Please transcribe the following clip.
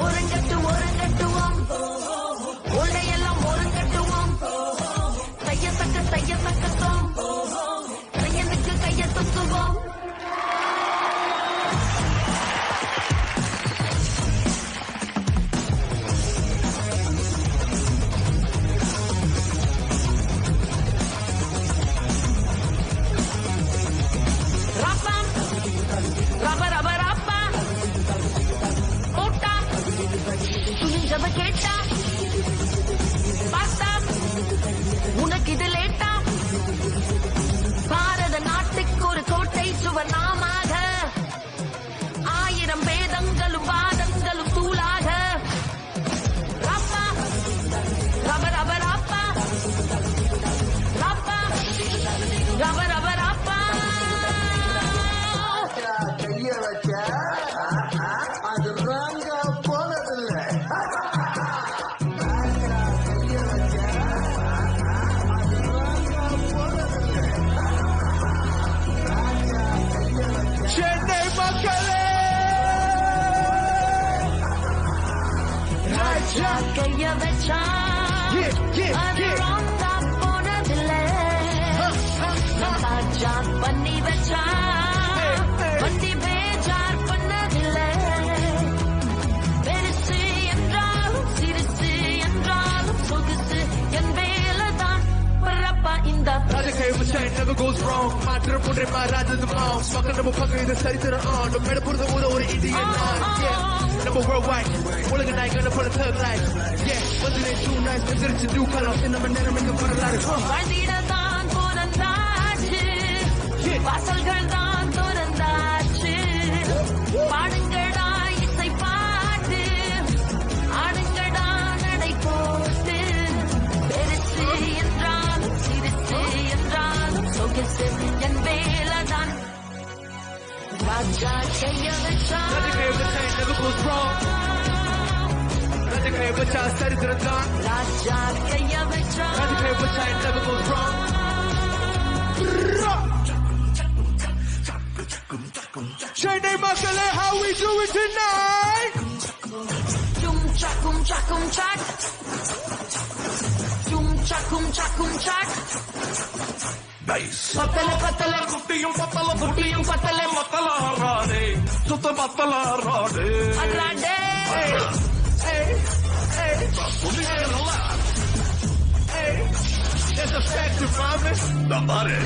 ஒருங்கத்து ஒருங்க Look at your best time. Yeah, yeah, yeah. never goes wrong மாற்றம் ஒன்றே மாறாதது மாம் பக்கம் நம்ம பக்கம் இது சரித்திரம் ஆன் நம்ம மேல பொறுத்த ஊர ஒரு இந்தியன் yeah நம்ம worldwide உலக நாயகன போல thug life yeah வந்து டூ நைஸ் வந்துருச்சு நியூ கலர் நம்ம நேரம் எங்க வரலாறு But I take every time. Radikaya bacha, never goes wrong. Radikaya bacha, saridrata. Radikaya bacha. Radikaya bacha, never goes wrong. Shady Masale, how we do it tonight? Chum chakum chakum chak. Chum chakum chakum chak. Nice. Patale patale, kutiyum patale, kutiyum patale, matale. పూత మత్తల రాడే It's a fact, you? The money.